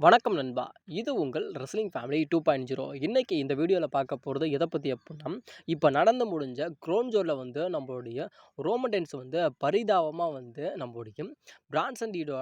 வணக்கம் நண்பா. இது உங்கள் wrestling family two point zero இன்றைக்கி இந்த வீடியோவில் பார்க்க போகிறது எதை பற்றி அப்படின்னா இப்போ நடந்து முடிஞ்ச க்ரோன்ஜோரில் வந்து நம்மளுடைய ரோமண்டென்ஸ் வந்து பரிதாபமாக வந்து நம்மளுடைய பிரான்சன் டீடோ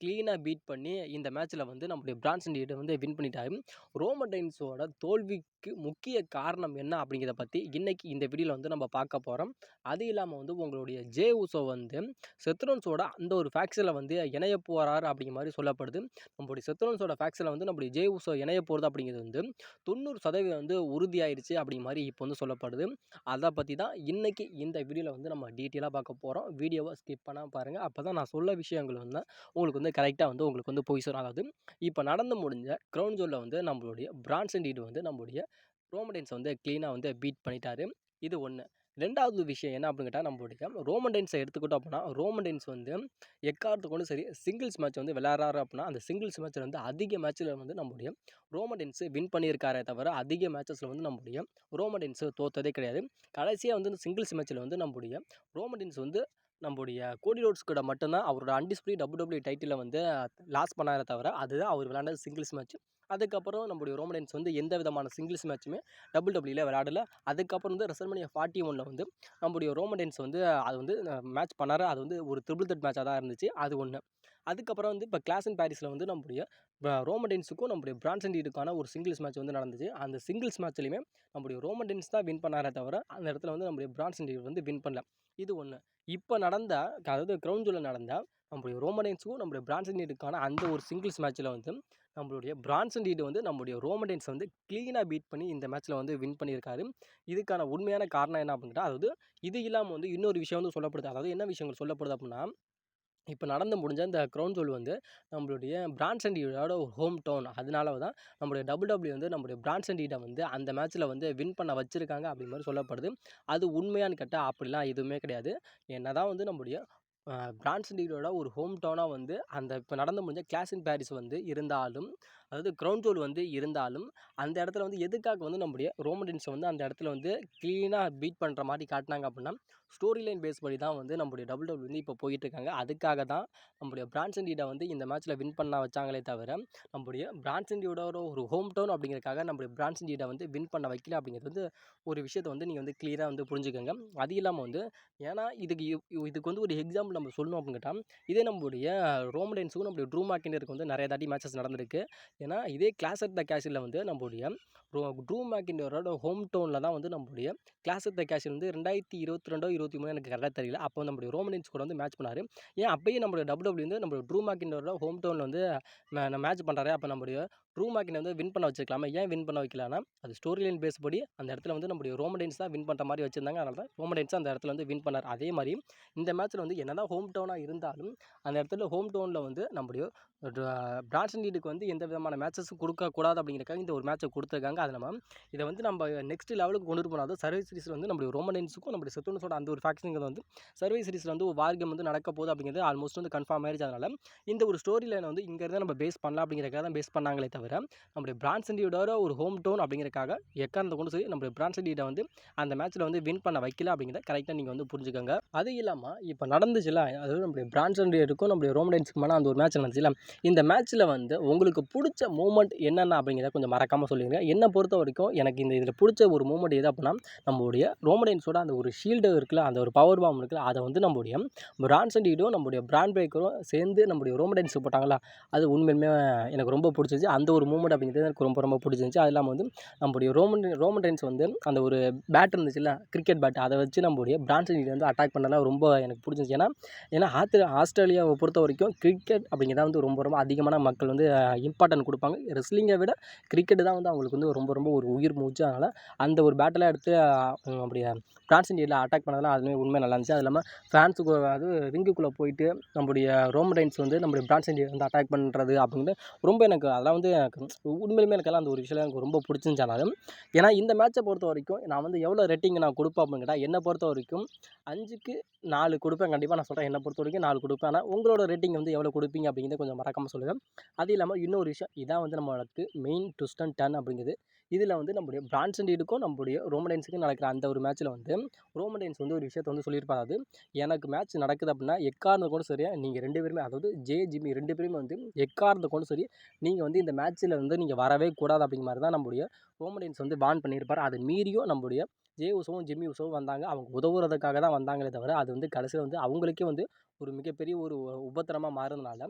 க்ளீனாக பீட் பண்ணி இந்த மேட்ச்சில் வந்து நம்மளுடைய பிரான்சன் டீடை வந்து வின் பண்ணிட்டாயிரும் ரோம டைன்ஸோட தோல்விக்கு முக்கிய காரணம் என்ன அப்படிங்கிறத பற்றி இன்றைக்கி இந்த வீடியோவில் வந்து நம்ம பார்க்க போகிறோம் அது இல்லாமல் வந்து உங்களுடைய ஜே உசோ வந்து செத்ரோன்ஸோட அந்த ஒரு ஃபேக்ஸில் வந்து இணைய போகிறாரு அப்படிங்கிற மாதிரி சொல்லப்படுது. நம்மளுடைய செத்ரோன்ஸோட ஃபேக்ஸில் வந்து நம்மளுடைய ஜே உசோ இணைய போகிறது அப்படிங்கிறது வந்து தொண்ணூறு சதவீதம் வந்து உறுதியாயிருச்சு அப்படிங்கிற மாதிரி இப்போ வந்து சொல்லப்படுது. அதை பற்றி தான் இன்றைக்கி இந்த வீடியோவில் வந்து நம்ம டீட்டெயிலாக பார்க்க போகிறோம் வீடியோவை ஸ்கிப் பண்ணால் பாருங்கள் அப்போ தான் நான் சொல்ல விஷயங்கள் வந்து உங்களுக்கு வந்து கரெக்டாக வந்து உங்களுக்கு வந்து போய் சேரும் அதாவது இப்போ நடந்து முடிஞ்ச க்ரௌண்ட் ஜோனில் வந்து நம்மளுடைய பிரான்சன் டீடு வந்து நம்மளுடைய ரோமடைன்ஸ் வந்து க்ளீனாக வந்து பீட் பண்ணிட்டாரு. இது ஒன்று ரெண்டாவது விஷயம் என்ன அப்படின்னு கேட்டால் நம்மளுடைய ரோமண்டைன்ஸை எடுத்துக்கிட்டோம் அப்படின்னா ரோமண்டைன்ஸ் வந்து எக்காரத்துக்கு கொண்டு சரி சிங்கிள்ஸ் மேட்ச் வந்து விளையாடுறாரு அப்படின்னா அந்த சிங்கிள்ஸ் மேட்ச்சில் வந்து அதிக மேட்ச்சில் வந்து நம்மளுடைய ரோமண்டென்ஸு வின் பண்ணியிருக்காரே தவிர அதிக மேட்சஸில் வந்து நம்முடைய ரோமண்டென்ஸு தோத்ததே கிடையாது. கடைசியாக வந்து இந்த சிங்கிள்ஸ் மேட்ச்சில் வந்து நம்முடைய ரோமண்டென்ஸ் வந்து நம்முடைய கோடி ரோட்ஸ் கூட மட்டும்தான் அவரோட அன்டிஸ்பிளி டபுள் டபுள்யூ டைட்டிலை வந்து லாஸ் பண்ணாரே தவிர அதுதான் அவர் விளாண்டது சிங்கிள்ஸ் மேட்ச் அதுக்கப்புறம் நம்முடைய ரோமடன்ஸ் வந்து எந்த விதமான சிங்கிள்ஸ் மேட்ச்சுமே டபுள் டபுள்யூல விளையாடல. அதுக்கப்புறம் வந்து ரெசல்மனியா ஃபார்ட்டி ஒனில் வந்து நம்முடைய ரோமடன்ஸ் வந்து அது வந்து மேட்ச் பண்ணார். அது வந்து ஒரு ட்ரிபிள் தட் மேட்சாக தான் இருந்துச்சு. அது ஒன்று அதுக்கப்புறம் வந்து இப்போ கிளாஸ் அண்ட் பாரிஸில் வந்து நம்முடைய ரோமடென்ஸுக்கும் நம்முடைய பிரான்சன் ஒரு சிங்கிள்ஸ் மேட்ச் வந்து நடந்துச்சு அந்த சிங்கிள்ஸ் மேட்ச்லையுமே நம்முடைய ரோமடென்ஸ் தான் வின் பண்ணாரே தவிர அந்த இடத்துல வந்து நம்முடைய பிரான்சன் வந்து வின் பண்ணல. இது ஒன்று இப்போ நடந்த அதாவது கிரவுண்ட் ஜூலில் நடந்த நம்முடைய ரோமடென்ஸுக்கும் நம்முடைய பிரான்சன் டீடுக்கான அந்த ஒரு சிங்கிள்ஸ் மேட்ச்சில் வந்து நம்மளுடைய பிரான்சன் டீடு வந்து நம்முடைய ரோமடென்ஸ் வந்து க்ளீனாக பீட் பண்ணி இந்த மேட்ச்சில் வந்து வின் பண்ணியிருக்காரு. இதுக்கான உண்மையான காரணம் என்ன அப்படின்னா அதாவது இது இல்லாமல் வந்து இன்னொரு விஷயம் வந்து சொல்லப்படுது. அதாவது என்ன விஷயங்கள் சொல்லப்படுது அப்படின்னா இப்போ நடந்து முடிஞ்ச இந்த க்ரௌன் ஜோல் வந்து நம்மளுடைய பிரான்சன்டியோட ஒரு ஹோம் டவுன் அதனால தான் நம்மளுடைய டபுள் டபுள்யூ வந்து நம்மளுடைய பிரான்சன்டியிட வந்து அந்த மேட்ச்சில் வந்து வின் பண்ண வச்சுருக்காங்க அப்படி மாதிரி சொல்லப்படுது. அது உண்மையான்னு கேட்டால் அப்படிலாம் எதுவுமே கிடையாது. என்ன தான் வந்து நம்முடைய பிரான்சன்டியோட ஒரு ஹோம் டவுனாக வந்து அந்த இப்போ நடந்து முடிஞ்ச கிளாஸ் இன் பாரிஸ் வந்து இருந்தாலும் அதாவது க்ரௌண்ட் ரூல் வந்து இருந்தாலும் அந்த இடத்துல வந்து எதுக்காக வந்து நம்முடைய ரோமடின்ஸை வந்து அந்த இடத்துல வந்து க்ளீனாக பீட் பண்ணுற மாதிரி காட்டினாங்க அப்படின்னா ஸ்டோரி லைன் பேஸ் படி தான் வந்து நம்முடைய டபுள் டபுள் வந்து இப்போ போயிட்டுருக்காங்க அதுக்காக தான் நம்முடைய பிரான்சன்டியோட வந்து இந்த மேட்ச்சில் வின் பண்ண வச்சாங்களே தவிர நம்முடைய பிரான்சன்டியோட ஒரு ஹோம் டவுன் அப்படிங்கிறதுக்காக நம்முடைய பிரான்சன்டியோட வந்து வின் பண்ண வைக்கல அப்படிங்கிறது வந்து ஒரு விஷயத்தை வந்து நீங்கள் வந்து க்ளியராக வந்து புரிஞ்சுக்கோங்க. அது இல்லாமல் வந்து ஏன்னா இதுக்கு இதுக்கு வந்து ஒரு எக்ஸாம்பிள் நம்ம சொல்லணும் அப்படின்னு கேட்டால் இதே நம்மளுடைய ரோமடென்ஸுக்கும் நம்மளுடைய ட்ரூ மேக்கினருக்கு வந்து நிறைய தாட்டி மேட்சஸ் நடந்திருக்கு. ஏன்னா இதே கிளாஸ் அட் த கேஷில் வந்து நம்மளுடைய ட்ரூ மேக்கிண்டோரோட ஹோம் டவுனில் தான் வந்து நம்மளுடைய கிளாஸ் அட் த கேஷில் வந்து ரெண்டாயிரத்தி இருபத்தி ரெண்டோ இருபத்தி மூணு எனக்கு கரெக்டாக தெரியல. அப்போ நம்மளுடைய ரோமனின்ஸ் கூட வந்து மேட்ச் பண்ணார். ஏன் அப்பயே நம்மளுடைய டபுள் டபுள்யூ வந்து நம்மளுடைய ட்ரூ மேக்கிண்டோரோட ஹோம் டவுனில் வந்து மேட்ச் பண்ணுறாரு அப்போ நம்மளுடைய ரூம் மேக்கினை வந்து வின் பண்ண வச்சிருக்கலாமா? ஏன் வின் பண்ண வைக்கலாம்னா அது ஸ்டோரி லைன் பேஸ் படி அந்த இடத்துல வந்து நம்முடைய ரோமடைன்ஸ் தான் வின் பண்ணுற மாதிரி வச்சிருந்தாங்க. அதனால தான் ரோமடைன்ஸ் அந்த இடத்துல வந்து வின் பண்ணார். அதே மாதிரி இந்த மேட்ச்சில் வந்து என்ன தான் ஹோம் டவுனாக இருந்தாலும் அந்த இடத்துல ஹோம் டவுனில் வந்து நம்முடைய பிரான்சன் லீடுக்கு வந்து எந்த விதமான மேட்சஸும் கொடுக்கக்கூடாது அப்படிங்கிறக்காக இந்த ஒரு மேட்ச்சை கொடுத்துருக்காங்க. அது நம்ம இதை வந்து நம்ம நெக்ஸ்ட் லெவலுக்கு கொண்டு போனால் அதாவது சர்வீஸ் சீரிஸில் வந்து நம்மளுடைய ரோமடைன்ஸுக்கும் நம்மளுடைய செத்துனஸோட அந்த ஒரு ஃபேக்ஷனுங்கிறது வந்து சர்வீஸ் சீரிஸில் வந்து ஒரு வார்கம் வந்து நடக்க போகுது அப்படிங்கிறது ஆல்மோஸ்ட் வந்து கன்ஃபார்ம் ஆயிடுச்சு அதனால் இந்த ஒரு ஸ்டோரி லைனை வந்து இங்கேருந்து நம்ம பேஸ் பண்ணலாம் அப்படிங்கிறக்காக தான் பேஸ் பண்ணாங்களே தவிர நம்மளுடைய பிரான்சண்டியோட ஒரு ஹோம் டவுன் அப்படிங்கிறக்காக எக்காரணத்தை கொண்டு சரி நம்மளுடைய பிரான்சண்டியோட வந்து அந்த மேட்ச்சில் வந்து வின் பண்ண வைக்கல அப்படிங்கிறத கரெக்டாக நீங்கள் வந்து புரிஞ்சுக்கோங்க. அது இல்லாமல் இப்போ நடந்துச்சுல அதாவது நம்மளுடைய பிரான்சண்டியோருக்கும் நம்மளுடைய ரோமடைன்ஸுக்குமான அந்த ஒரு மேட்ச் நடந்துச்சுல இந்த மேட்ச்சில் வந்து உங்களுக்கு பிடிச்ச மூமெண்ட் என்னென்ன அப்படிங்கிறத கொஞ்சம் மறக்காமல் சொல்லுங்கள் என்னை பொறுத்த வரைக்கும் எனக்கு இந்த இதில் பிடிச்ச ஒரு மூமெண்ட் எது அப்படின்னா நம்மளுடைய ரோமடைன்ஸோட அந்த ஒரு ஷீல்டு இருக்குல்ல அந்த ஒரு பவர் பாம் இருக்குல்ல அதை வந்து நம்மளுடைய பிரான்சண்டியும் நம்மளுடைய பிராண்ட் பிரேக்கரும் சேர்ந்து நம்மளுடைய ரோமடைன்ஸ் போட்டாங்களா அது உண்மையுமே எனக்கு ரொம்ப பிடிச்சிச்சு. அந்த ஒரு மூமெண்ட் அப்படிங்கிறது எனக்கு ரொம்ப ரொம்ப பிடிச்சிருந்துச்சி. அது இல்லாமல் வந்து நம்மளுடைய ரோமன் ரோமன் ரைன்ஸ் வந்து அந்த ஒரு பேட் இருந்துச்சுல்ல கிரிக்கெட் பேட் அதை வச்சு நம்மளுடைய பிரான்சண்டி வந்து அட்டாக் பண்ணலாம் ரொம்ப எனக்கு பிடிச்சிருந்துச்சி. ஏன்னா ஏன்னா ஆஸ்திரே ஆஸ்திரேலியாவை பொறுத்த வரைக்கும் கிரிக்கெட் அப்படிங்கிறத வந்து ரொம்ப ரொம்ப அதிகமான மக்கள் வந்து இம்பார்ட்டன்ட் கொடுப்பாங்க. ரெஸ்லிங்கை விட கிரிக்கெட்டு தான் வந்து அவங்களுக்கு வந்து ரொம்ப ரொம்ப ஒரு உயிர் மூச்சு. அதனால் அந்த ஒரு பேட்டெல்லாம் எடுத்து அப்படி பிரான்ஸ் இண்டியில் அட்டாக் பண்ணதெல்லாம் அதுவுமே உண்மை நல்லா இருந்துச்சு. அது இல்லாமல் ஃபேன்ஸுக்கு அது ரிங்குக்குள்ளே போயிட்டு நம்முடைய ரோமடைன்ஸ் வந்து நம்முடைய பிரான்ஸ் இண்டியை வந்து அட்டாக் பண்ணுறது அப்படின்னு ரொம்ப எனக்கு அதெல்லாம் வந்து எனக்கு உண்மையிலுமே எனக்கெல்லாம் அந்த ஒரு விஷயம் எனக்கு ரொம்ப பிடிச்சிருந்துச்சு ஆனாலும். ஏன்னா இந்த மேட்சை பொறுத்த வரைக்கும் நான் வந்து எவ்வளோ ரேட்டிங் நான் கொடுப்பேன் அப்படின்னு கேட்டால் என்னை பொறுத்த வரைக்கும் அஞ்சுக்கு நாலு கொடுப்பேன். கண்டிப்பாக நான் சொல்கிறேன் என்னை பொறுத்த வரைக்கும் நாலு கொடுப்பேன். ஆனால் உங்களோட ரேட்டிங் வந்து எவ்வளோ கொடுப்பீங்க அப்படிங்கிறத கொஞ்சம் மறக்காமல் சொல்லுங்கள் அது இல்லாமல் இன்னொரு விஷயம் இதான் வந்து நம்மளுக்கு மெயின் ட்விஸ்ட் அண்ட் டர்ன் அப்படிங்கிறது. இதில் வந்து நம்முடைய பிரான்சண்டீடுக்கும் நம்முடைய ரோமடைன்ஸுக்கும் நடக்கிற அந்த ஒரு மேட்ச்சில் வந்து ரோமடைன்ஸ் வந்து ஒரு விஷயத்தை வந்து சொல்லியிருப்பாரு. அது எனக்கு மேட்ச் நடக்குது அப்படின்னா எக்காரணம் கூட சரி நீங்கள் ரெண்டு பேருமே அதாவது ஜே ஜிமி ரெண்டு பேருமே வந்து எக்காரணம் கூட சரி நீங்கள் வந்து இந்த மேட்ச்சில் வந்து நீங்கள் வரவே கூடாது அப்படிங்கிற மாதிரி தான் நம்முடைய ரோமடைன்ஸ் வந்து வான் பண்ணியிருப்பார். அதை மீறியும் நம்முடைய ஜே உசவும் ஜிம்மி உசவும் வந்தாங்க. அவங்க உதவுறதுக்காக தான் வந்தாங்களே தவிர அது வந்து கடைசியில் வந்து அவங்களுக்கே வந்து ஒரு மிகப்பெரிய ஒரு உபத்திரமாக மாறுறதுனால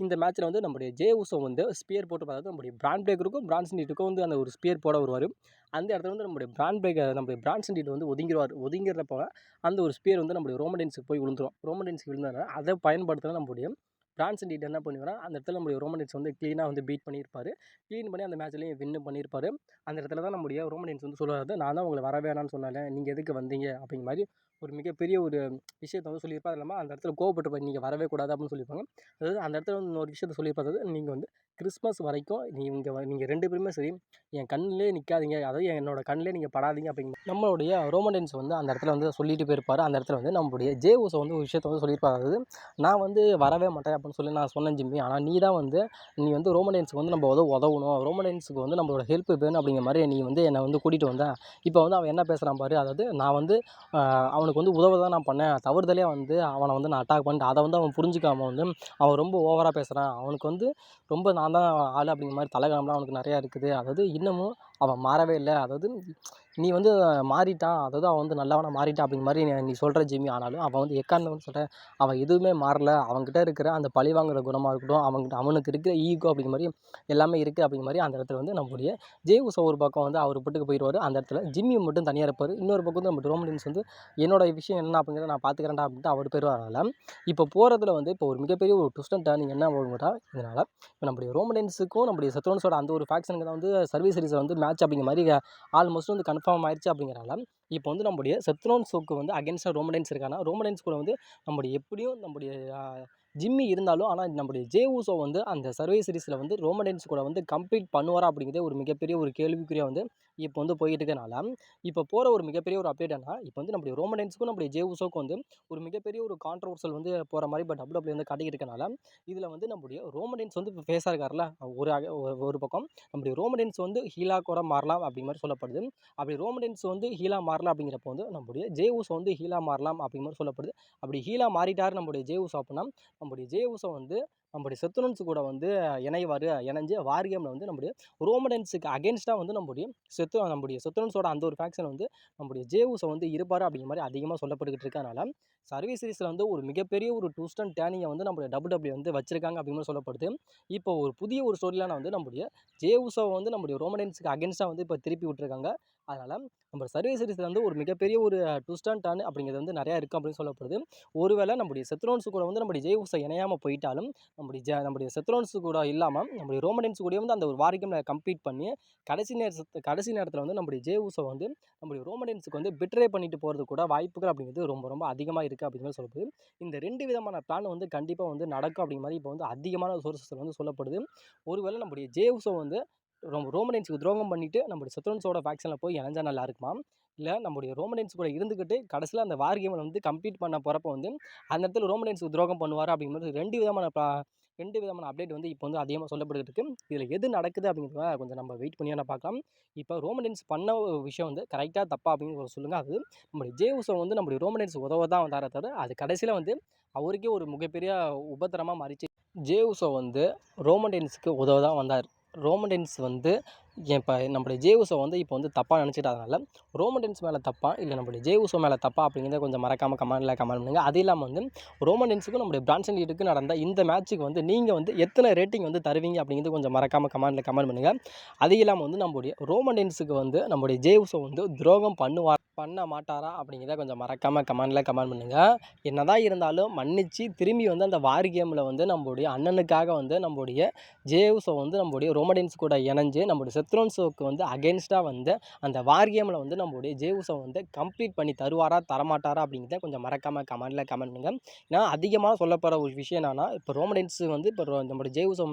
இந்த மேட்ச்சில் வந்து நம்முடைய ஜே உஷோ வந்து ஸ்பியர் போட்டு பார்த்தா நம்முடைய பிராண்ட் பிரேக்கருக்கும் பிரான்சன் டீட்டுக்கும் வந்து அந்த ஒரு ஸ்பியர் போட வருவார். அந்த இடத்துல வந்து நம்முடைய பிராண்ட் பிரேக்கர் நம்முடைய பிரான்சன் டீட் வந்து ஒதுங்கிடுவார் ஒதுங்கிறப்ப அந்த ஒரு ஸ்பியர் வந்து நம்முடைய ரோமடென்ஸுக்கு போய் விழுந்துரும். ரோமடென்ஸுக்கு விழுந்ததுனால அதை பயன்படுத்தினா நம்முடைய பிரான்ஸ் டீட் என்ன பண்ணுவார் அந்த இடத்துல நம்மளுடைய ரோமடென்ஸ் வந்து க்ளீனாக வந்து பீட் பண்ணியிருப்பார். க்ளீன் பண்ணி அந்த மேட்ச்லேயும் வின்னு பண்ணியிருப்பார். அந்த இடத்துல தான் நம்முடைய ரோமடென்ஸ் வந்து சொல்லுவார் நான் தான் உங்களை வர வேணாம்னு சொன்னேன் நீங்கள் எதுக்கு வந்தீங்க? அப்படிங்கிற மாதிரி ஒரு மிகப்பெரிய ஒரு விஷயத்தை வந்து சொல்லியிருப்பார் அது இல்லாமல் அந்த இடத்துல கோவப்பட்டிருப்பார் நீங்கள் வரவே கூடாது அப்படின்னு சொல்லியிருப்பாங்க. அதாவது அந்த இடத்துல வந்து ஒரு விஷயத்த சொல்லியிருப்பார். அதாவது நீங்கள் வந்து கிறிஸ்மஸ் வரைக்கும் நீங்கள் நீங்கள் ரெண்டு பேருமே சரி என் கண்ணிலே நிற்காதீங்க அதாவது என்னோட கண்ணிலே நீங்கள் படாதீங்க அப்படிங்க நம்மளுடைய ரோமண்டன்ஸ் வந்து அந்த இடத்துல வந்து சொல்லிட்டு போயிருப்பார். அந்த இடத்துல வந்து நம்மளுடைய ஜே ஊசை வந்து ஒரு விஷயத்த வந்து சொல்லியிருப்பார். அதாவது நான் வந்து வரவே மாட்டேன் அப்படின்னு சொல்லி நான் சொன்னேன் ஜிம்மி. ஆனால் நீ தான் வந்து நீ வந்து ரோமடென்ஸுக்கு வந்து நம்ம உதவு உதவணும். ரோமடென்ஸுக்கு வந்து நம்மளோட ஹெல்ப் வேணும் அப்படிங்கிற மாதிரி நீ வந்து என்னை வந்து கூட்டிகிட்டு வந்தேன் இப்போ வந்து அவன் என்ன பேசுகிறான் பாரு? அதாவது நான் வந்து அவன் அவனுக்கு வந்து உதவ தான் நான் பண்ணேன். தவறுதலே வந்து அவனை வந்து நான் அட்டாக் பண்ணிட்டு அதை வந்து அவன் புரிஞ்சுக்காம வந்து அவன் ரொம்ப ஓவராக பேசுகிறான் அவனுக்கு வந்து ரொம்ப நான் தான் ஆள் அப்படிங்கிற மாதிரி தலைகணம்லாம் அவனுக்கு நிறையா இருக்குது. அதாவது இன்னமும் அவன் மாறவே இல்லை. அதாவது நீ வந்து மாறிட்டான் அதாவது அவன் வந்து நல்லவனாக மாறிட்டான் அப்படிங்கிற மாதிரி நீ- சொல்கிற ஜிம்மி. ஆனாலும் அவன் வந்து எக்காரணம் சொல்கிறேன் அவன் எதுவுமே மாறல. அவன்கிட்ட இருக்கிற அந்த பழி வாங்குற குணமாக இருக்கட்டும் அவன்கிட்ட அவனுக்கு இருக்கிற ஈகோ அப்படிங்கிற மாதிரி எல்லாமே இருக்குது அப்படிங்கிற மாதிரி அந்த இடத்துல வந்து நம்முடைய ஜே உசோ ஒரு பக்கம் வந்து அவர் பட்டுக்கு போயிடுவார் அந்த இடத்துல ஜிம்மி மட்டும் தனியாக இருப்பார். இன்னொரு பக்கம் வந்து நம்ம ரோமடின்ஸ் வந்து என்னோட விஷயம் என்ன அப்படிங்கிறத நான் பார்த்துக்கிறேன்டா அப்படின்ட்டு அவர் போயிடுவாரால இப்போ போகிறதுல வந்து இப்போ ஒரு மிகப்பெரிய ஒரு ட்விஸ்ட் அண்ட் டர்னிங் என்ன ஆகும்னா இதனால் இப்போ நம்முடைய ரோமலின்ஸுக்கும் நம்முடைய சத்ரோன்ஸோட அந்த ஒரு ஃபேக்ஷனுக்கு தான் வந்து சர்வீஸ் சீரிஸை வந்து மேட்ச் அப்படிங்கிற மாதிரி ஆல்மோஸ்ட் வந்து கன்ஃபார்ம் ஆயிடுச்சு அப்படிங்கிறனால இப்போ வந்து நம்முடைய செத்ரோன்ஸுக்கு வந்து அகேன்ஸ்டாக ரோமடைன்ஸ் இருக்கானா ரோமடைன்ஸ் கூட வந்து நம்முடைய எப்படியும் நம்முடைய ஜிம்மி இருந்தாலும் ஆனால் நம்முடைய ஜே ஊசோ வந்து அந்த சர்வே சீரிஸில் வந்து ரோமடைன்ஸ் கூட வந்து கம்ப்ளீட் பண்ணுவாரா அப்படிங்கிறதே ஒரு மிகப்பெரிய ஒரு கேள்விக்குறியாக வந்து இப்போ வந்து போயிட்டு இருக்கனால இப்போ போகிற ஒரு மிகப்பெரிய ஒரு அப்டேட் என்ன இப்போ வந்து நம்முடைய ரோமடென்ஸுக்கும் நம்முடைய ஜே வந்து ஒரு மிகப்பெரிய ஒரு கான்ட்ரவர்சல் வந்து போகிற மாதிரி இப்போ டபுள் வந்து காட்டிக்கிட்டு இருக்கனால இதில் வந்து நம்முடைய ரோமடென்ஸ் வந்து இப்போ ஃபேஸாக இருக்கார்ல ஒரு அக- ஒரு- ஒரு பக்கம். நம்முடைய ரோமடென்ஸ் வந்து ஹீலா கூட மாறலாம் அப்படிங்கிற மாதிரி சொல்லப்படுது. அப்படி ரோமடென்ஸ் வந்து ஹீலா மாறலாம் அப்படிங்கிறப்போ வந்து நம்முடைய ஜேவுஸ் வந்து ஹீலா மாறலாம் அப்படிங்கிற மாதிரி சொல்லப்படுது. அப்படி ஹீலா மாறிட்டார் நம்முடைய ஜேவுஸ் அப்படின்னா நம்முடைய ஜே வந்து நம்முடைய செத்துனன்ஸ் கூட வந்து இணைவார் இணைஞ்சு வாரியமில் வந்து நம்முடைய ரோமடன்ஸுக்கு அகேன்ஸ்டாக வந்து நம்முடைய செத்து நம்முடைய செத்துனன்ஸோட அந்த ஒரு ஃபேக்ஷன் வந்து நம்முடைய ஜே வந்து இருப்பார் அப்படிங்கிற மாதிரி அதிகமாக சொல்லப்பட்டுக்கிட்டு இருக்கனால சர்வீஸ் சீரீஸில் வந்து ஒரு மிகப்பெரிய ஒரு ட்விஸ்ட் அண்ட் டேனிங்கை வந்து நம்முடைய டபுள் டபிள்யூ வந்து வச்சிருக்காங்க அப்படிங்கிற சொல்லப்படுது. இப்போ ஒரு புதிய ஒரு ஸ்டோரியிலான வந்து நம்முடைய ஜே வந்து நம்முடைய ரோமடன்ஸுக்கு அகேன்ஸ்டாக வந்து இப்போ திருப்பி விட்டுருக்காங்க. அதனால் நம்ம சர்வீஸ் சீரிஸில் வந்து ஒரு மிகப்பெரிய ஒரு ட்விஸ்ட் அண்ட் டர்ன் அப்படிங்கிறது வந்து நிறையா இருக்குது அப்படின்னு சொல்லப்படுது. ஒருவேளை நம்முடைய செத்ரோன்ஸ் கூட வந்து நம்முடைய ஜெய் இணையாமல் போயிட்டாலும் நம்முடைய ஜ நம்முடைய செத்ரோன்ஸ் கூட இல்லாமல் நம்முடைய ரோமடன்ஸ் கூட வந்து அந்த ஒரு வாரியம் கம்ப்ளீட் பண்ணி கடைசி நேரத்து கடைசி நேரத்தில் வந்து நம்முடைய ஜே வந்து நம்முடைய ரோமடன்ஸுக்கு வந்து பிட்ரே பண்ணிட்டு போகிறது கூட வாய்ப்புகள் அப்படிங்கிறது ரொம்ப ரொம்ப அதிகமாக இருக்குது அப்படின்னு சொல்லப்படுது. இந்த ரெண்டு விதமான பிளான் வந்து கண்டிப்பாக வந்து நடக்கும் அப்படிங்கிற மாதிரி இப்போ வந்து அதிகமான சோர்சஸில் வந்து சொல்லப்படுது. ஒருவேளை நம்முடைய ஜே வந்து ரொம்ப ரோமடென்ஸுக்கு துரோகம் பண்ணிவிட்டு நம்மளுடைய செத்ரோன்ஸோட ஃபேக்ஷனில் போய் இணைஞ்சா நல்லா இருக்குமா இல்லை நம்முடைய ரோமடென்ஸ் கூட இருந்துக்கிட்டு கடைசியில் அந்த வார் கேமில் வந்து கம்ப்ளீட் பண்ண போகிறப்ப வந்து அந்த இடத்துல ரோமடென்ஸுக்கு துரோகம் பண்ணுவார் அப்படிங்கிறது ரெண்டு விதமான ரெண்டு விதமான அப்டேட் வந்து இப்போ வந்து அதிகமாக சொல்லப்பட்டுக்கிட்டு இருக்கு. இதில் எது நடக்குது அப்படிங்கிறத கொஞ்சம் நம்ம வெயிட் பண்ணி வேணா பார்க்கலாம். இப்போ ரோமடென்ஸ் பண்ண ஒரு விஷயம் வந்து கரெக்டாக தப்பா அப்படின்னு சொல்லுங்கள் அது நம்முடைய ஜே வந்து நம்முடைய ரோமடென்ஸ் உதவ தான் வந்தாரே தவிர அது கடைசியில் வந்து அவருக்கே ஒரு மிகப்பெரிய உபத்திரமாக மாறிச்சு. ஜே வந்து ரோமன்டென்ஸுக்கு உதவ தான் வந்தார். ரோமடென்ஸ் வந்து இப்போ நம்முடைய ஜேவுசோ வந்து இப்போ வந்து தப்பாக நினச்சிட்டதுனால ரோமண்டன்ஸ் மேலே தப்பா இல்லை நம்மளுடைய ஜேவுசோ மேலே தப்பா அப்படிங்கிறத கொஞ்சம் மறக்காமல் கமெண்ட்டில் கமெண்ட் பண்ணுங்கள் அது இல்லாமல் வந்து ரோமண்டன்ஸுக்கும் நம்முடைய பிரான்சன் லீடுக்கு நடந்த இந்த மேட்ச்சுக்கு வந்து நீங்கள் வந்து எத்தனை ரேட்டிங் வந்து தருவீங்க அப்படிங்கிறது கொஞ்சம் மறக்காமல் கமாண்டில் கமெண்ட் பண்ணுங்கள் அது இல்லாமல் வந்து நம்முடைய ரோமண்டன்ஸுக்கு வந்து நம்முடைய ஜேவுசோ வந்து துரோகம் பண்ணுவார் பண்ண மாட்டாரா அப்படிங்கிறத கொஞ்சம் மறக்காமல் கமெண்டில் கமெண்ட் பண்ணுங்கள் என்னதான் இருந்தாலும் மன்னிச்சு திரும்பி வந்து அந்த வார் கேமில் வந்து நம்மளுடைய அண்ணனுக்காக வந்து நம்மளுடைய ஜேவுசோ வந்து நம்மளுடைய ரோமடென்ஸ் கூட இணைஞ்சு நம்மளுடைய செத்ரோன்ஸோக்கு வந்து அகேன்ஸ்டாக வந்து அந்த வார் கேமில் வந்து நம்மளுடைய ஜேவுஸை வந்து கம்ப்ளீட் பண்ணி தருவாரா தரமாட்டாரா அப்படிங்கிறத கொஞ்சம் மறக்காமல் கமெண்டில் கமெண்ட் பண்ணுங்கள் ஏன்னா அதிகமாக சொல்லப்படுற ஒரு விஷயம் என்னன்னா இப்போ ரோமடென்ஸ் வந்து இப்போ ரோ- நம்மளுடைய ஜேவுஸோ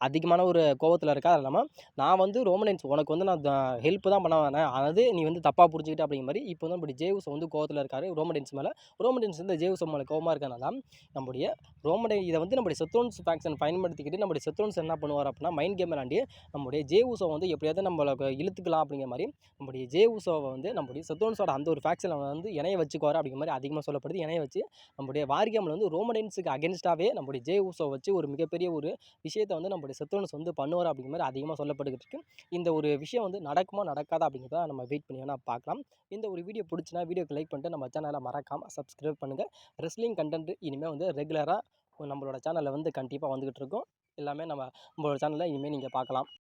அதிகமான ஒரு கோவத்தில் இருக்கா அது இல்லாமல் நான் வந்து ரோமடென்ஸ் உனக்கு வந்து நான் ஹெல்ப் தான் பண்ண வேணேன் அதாவது நீ வந்து தப்பாக புரிஞ்சுக்கிட்ட அப்படிங்கிற மாதிரி இப்போ வந்து நம்மளுடைய ஜேவுஸ் வந்து கோவத்தில் இருக்காரு ரோமடென்ஸ் மேலே. ரோமடென்ஸ் வந்து ஜேவுசோ மேலே கோவமாக இருக்கனால நம்முடைய ரோமடென் இதை வந்து நம்முடைய செத்தோன்ஸ் ஃபேக்ஷன் பயன்படுத்திக்கிட்டு நம்முடைய செத்தோன்ஸ் என்ன பண்ணுவார் அப்படின்னா மைண்ட் கேம் விளாண்டி நம்முடைய ஜேவுசோ வந்து எப்படியாவது நம்மளை இழுத்துக்கலாம் அப்படிங்கிற மாதிரி நம்முடைய ஜே உசோவை வந்து நம்முடைய செத்தோன்ஸோட அந்த ஒரு ஃபேக்ஷனில் வந்து இணைய வச்சுக்குவார் அப்படிங்கிற மாதிரி அதிகமாக சொல்லப்படுது. இணைய வச்சு நம்முடைய வார்கேமில் வந்து ரோமடென்ஸுக்கு அகேன்ஸ்டாகவே நம்முடைய ஜே உசோ வச்சு ஒரு மிகப்பெரிய ஒரு விஷயத்தை வந்து நம்முடைய செத்தோன்ஸ் வந்து பண்ணுவார் அப்படிங்கிற மாதிரி அதிகமாக சொல்லப்பட்டுக்கிட்டு இருக்கு. இந்த ஒரு விஷயம் வந்து நடக்குமா நடக்காதா அப்படிங்கிறத நம்ம வெயிட் பண்ணி வேணால் பார்க்கலாம். இந்த ஒரு வீடியோ பிடிச்சினா வீடியோக்கு லைக் பண்ணிட்டு நம்ம சேனலை மறக்காமல் சப்ஸ்கிரைப் பண்ணுங்கள் ரெஸ்லிங் கண்டென்ட் இனிமேல் வந்து ரெகுலராக நம்மளோட சேனலில் வந்து கண்டிப்பாக வந்துக்கிட்டு இருக்கும். எல்லாமே நம்ம நம்மளோட சேனலில் இனிமேல் நீங்கள் பார்க்கலாம்.